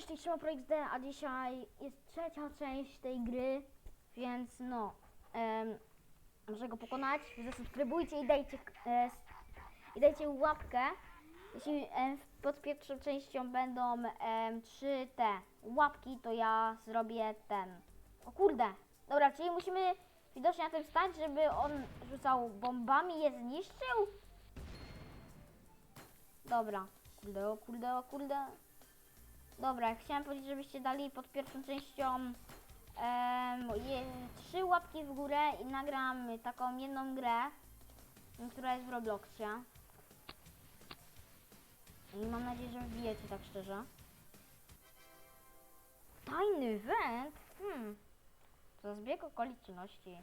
Cześć, to Szymon Pro XD, a dzisiaj jest trzecia część tej gry, więc no, em, muszę go pokonać. Zasubskrybujcie i dajcie, e, i dajcie łapkę. Jeśli em, pod pierwszą częścią będą trzy te łapki, to ja zrobię ten. O kurde, dobra, czyli musimy widocznie na tym stać, żeby on rzucał bombami i je zniszczył? Dobra, kurde, o kurde, o kurde. Dobra, chciałem powiedzieć, żebyście dali pod pierwszą częścią trzy łapki w górę i nagram taką jedną grę, która jest w Robloxie. I mam nadzieję, że wbijecie tak szczerze. Tajny węd? Hmm. To zbieg okoliczności.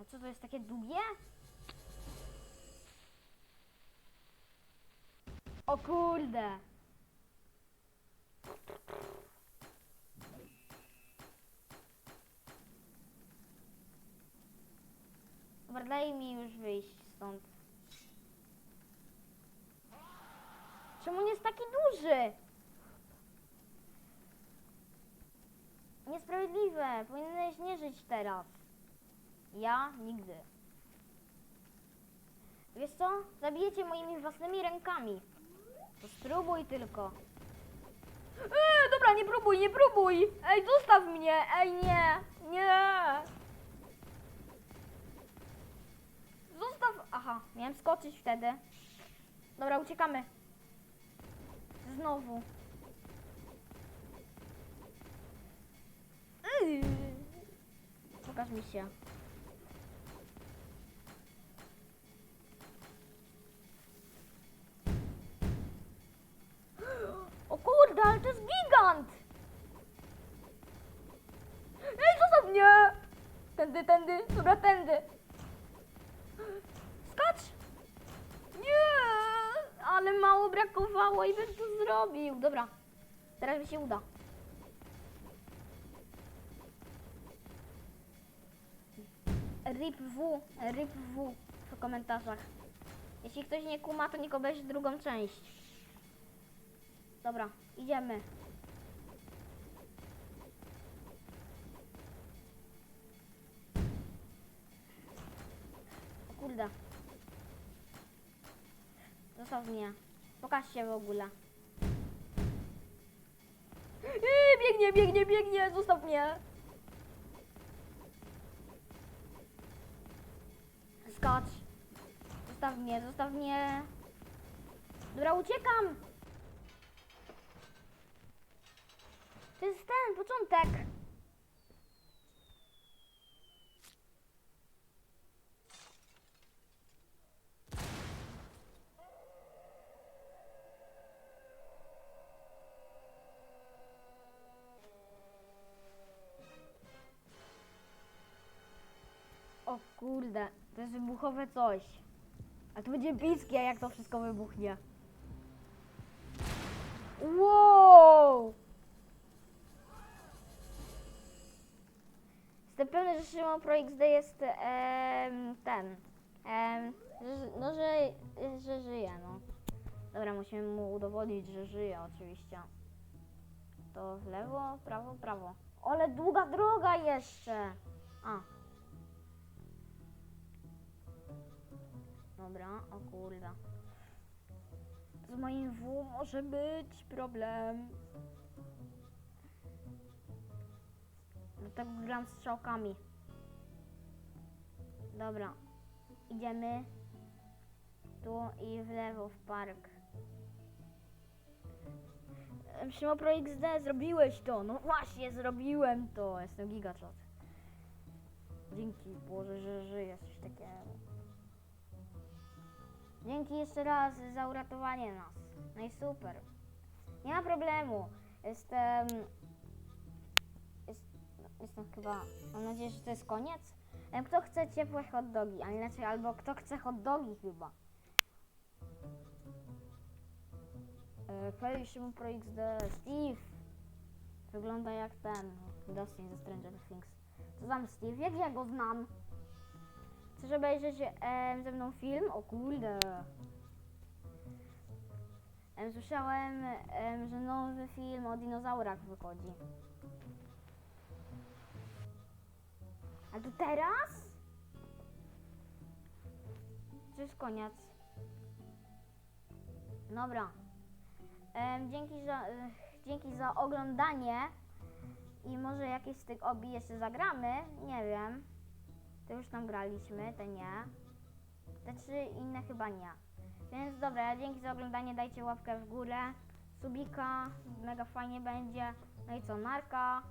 A co to jest takie długie? O kurde! Dobra, daj mi już wyjść stąd. Czemu nie jest taki duży? Niesprawiedliwe. Powinieneś nie żyć teraz. Ja nigdy. Wiesz co? Zabijecie moimi własnymi rękami. To spróbuj tylko. Eee, dobra, nie próbuj, nie próbuj! Ej, zostaw mnie! Ej, nie! Nie! Zostaw... Aha, miałem skoczyć wtedy. Dobra, uciekamy. Znowu. Pokaż mi się. O kurde, ale to jest gigant! Ej, zostaw mnie! Tędy, tędy, dobra, tędy. Skacz! Nie! Ale mało brakowało i bym to zrobił. Dobra, teraz mi się uda. RIP W, RIP W w komentarzach. Jeśli ktoś nie kuma, to niech obejrzy drugą część. Dobra, idziemy. O kurde. Zostaw mnie. Pokaż się w ogóle. Yy, biegnie, biegnie, biegnie, zostaw mnie. Skacz. Zostaw mnie, zostaw mnie. Dobra, uciekam. To jest ten początek. Kurde, to jest wybuchowe coś. A to będzie epickie, jak to wszystko wybuchnie. Wow! Jestem pewny, że Szymon Pro XD jest em, ten. em, że, no, że, że żyje, no. Dobra, musimy mu udowodnić, że żyje oczywiście. To w lewo, prawo, prawo. Ale długa droga jeszcze! A. Dobra, o kurde. Z moim W może być problem. Dlatego gram z strzałkami. Dobra. Idziemy tu i w lewo w park. Em, Szymon Pro XD, zrobiłeś to. No właśnie, zrobiłem to. Jestem gigaczot. Dzięki Boże, że żyję, coś takiego. Dzięki jeszcze raz za uratowanie nas. No i super. Nie ma problemu. Jestem. Jest, jestem chyba. Mam nadzieję, że to jest koniec. Em, Kto chce ciepłe hot dogi, a inaczej, albo kto chce hot dogi chyba. E, Hej, Szymon Pro XD, Steve. Wygląda jak ten, Dustin ze Stranger Things. Co tam Steve? Jak ja go znam? Chcesz obejrzeć em, ze mną film? O kurde. Em, Słyszałem, em, że nowy film o dinozaurach wychodzi. A to teraz? Czy już koniec? Dobra. Dzięki, za, e, dzięki za oglądanie i może jakieś z tych obi jeszcze zagramy, nie wiem. Te już tam graliśmy, te nie. Te trzy inne chyba nie. Więc dobra, dzięki za oglądanie, dajcie łapkę w górę, subika, mega fajnie będzie. No i co, narka.